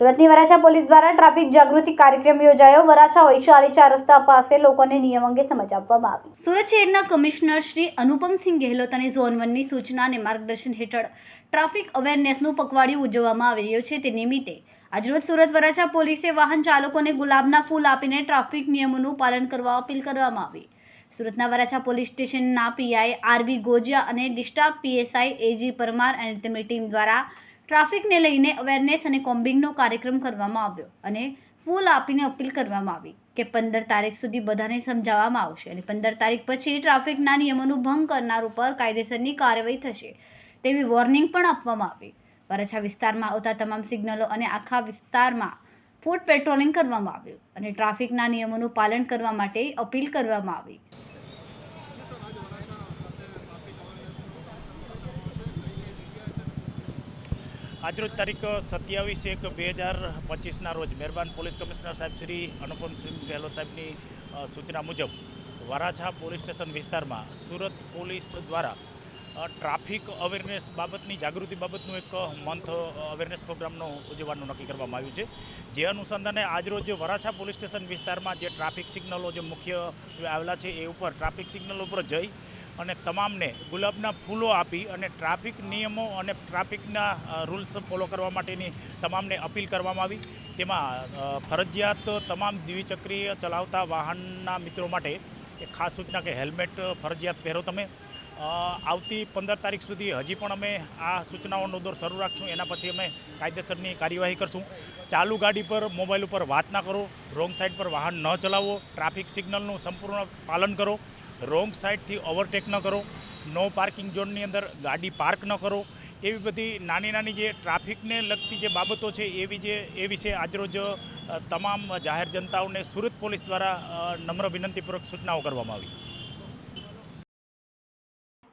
સુરતની વરાછા પોલીસ દ્વારા ટ્રાફિક જાગૃતિ કાર્યક્રમ યોજાયો. વરાછા વૈશાલી ચાર રસ્તા પાસે લોકોને નિયમ અંગે સમજ આપવામાં આવી. સુરત શહેરના કમિશનર શ્રી અનુપમસિંહ ગેહલોત અને ઝોન વનની સૂચના અને માર્ગદર્શન હેઠળ ટ્રાફિક અવેરનેસનું પખવાડિયું ઉજવવામાં આવી રહ્યું છે. તે નિમિત્તે આજરોજ સુરત વરાછા પોલીસે વાહન ચાલકોને ગુલાબના ફૂલ આપીને ટ્રાફિક નિયમોનું પાલન કરવા અપીલ કરવામાં આવી. સુરતના વરાછા પોલીસ સ્ટેશનના પીઆઈ આરબી ગોજિયા અને ડિસ્ટાફ પીએસઆઈ એજી પરમાર અને તેમની ટીમ દ્વારા ટ્રાફિકને લઈને અવેરનેસ અને કોમ્બિંગનો કાર્યક્રમ કરવામાં આવ્યો અને ફૂલ આપીને અપીલ કરવામાં આવી કે પંદર તારીખ સુધી બધાને સમજાવવામાં આવશે અને પંદર તારીખ પછી ટ્રાફિકના નિયમોનું ભંગ કરનાર ઉપર કાયદેસરની કાર્યવાહી થશે તેવી વોર્નિંગ પણ આપવામાં આવી. વરાછા વિસ્તારમાં આવતા તમામ સિગ્નલો અને આખા વિસ્તારમાં ફૂટ પેટ્રોલિંગ કરવામાં આવ્યું અને ટ્રાફિકના નિયમોનું પાલન કરવા માટે અપીલ કરવામાં આવી. આજરોજ તારીખ સત્યાવીસ એક બે હજાર પચીસના રોજ મહેરબાન પોલીસ કમિશનર સાહેબ શ્રી અનુપમસિંહ ગેહલોત સાહેબની સૂચના મુજબ વરાછા પોલીસ સ્ટેશન વિસ્તારમાં સુરત પોલીસ દ્વારા ટ્રાફિક અવેરનેસ બાબતની જાગૃતિ બાબતનું એક મંથ અવેરનેસ પ્રોગ્રામનું ઉજવવાનું નક્કી કરવામાં આવ્યું છે. જે અનુસંધાને આજરોજ વરાછા પોલીસ સ્ટેશન વિસ્તારમાં જે ટ્રાફિક સિગ્નલો જે મુખ્ય આવેલા છે એ ઉપર ટ્રાફિક સિગ્નલ ઉપર જઈ અને તમામને ગુલાબના ફૂલો આપી અને ટ્રાફિક નિયમો અને ટ્રાફિકના રૂલ્સ ફોલો કરવા માટેની તમામને અપીલ કરવામાં આવી. તેમાં ફરજિયાત તમામ દ્વિચક્રીય ચલાવતા વાહનના મિત્રો માટે એક ખાસ સૂચના કે હેલ્મેટ ફરજિયાત પહેરો તમે. આવતી પંદર તારીખ સુધી હજી પણ અમે આ સૂચનાઓનો દોર શરૂ રાખશું. એના પછી અમે કાયદેસરની કાર્યવાહી કરશું. ચાલુ ગાડી પર, મોબાઈલ ઉપર વાત ના કરો. રોંગ સાઈડ પર વાહન ન ચલાવો. ટ્રાફિક સિગ્નલનું સંપૂર્ણ પાલન કરો. રોંગ સાઈડથી ઓવરટેક ન કરો. નો પાર્કિંગ ઝોનની અંદર ગાડી પાર્ક ન કરો. એવી બધી નાની નાની જે ટ્રાફિકને લગતી જે બાબતો છે, એવી જે, એ વિશે આજરોજ તમામ જાહેર જનતાઓને સુરત પોલીસ દ્વારા નમ્ર વિનંતીપૂર્વક સૂચનાઓ કરવામાં આવી.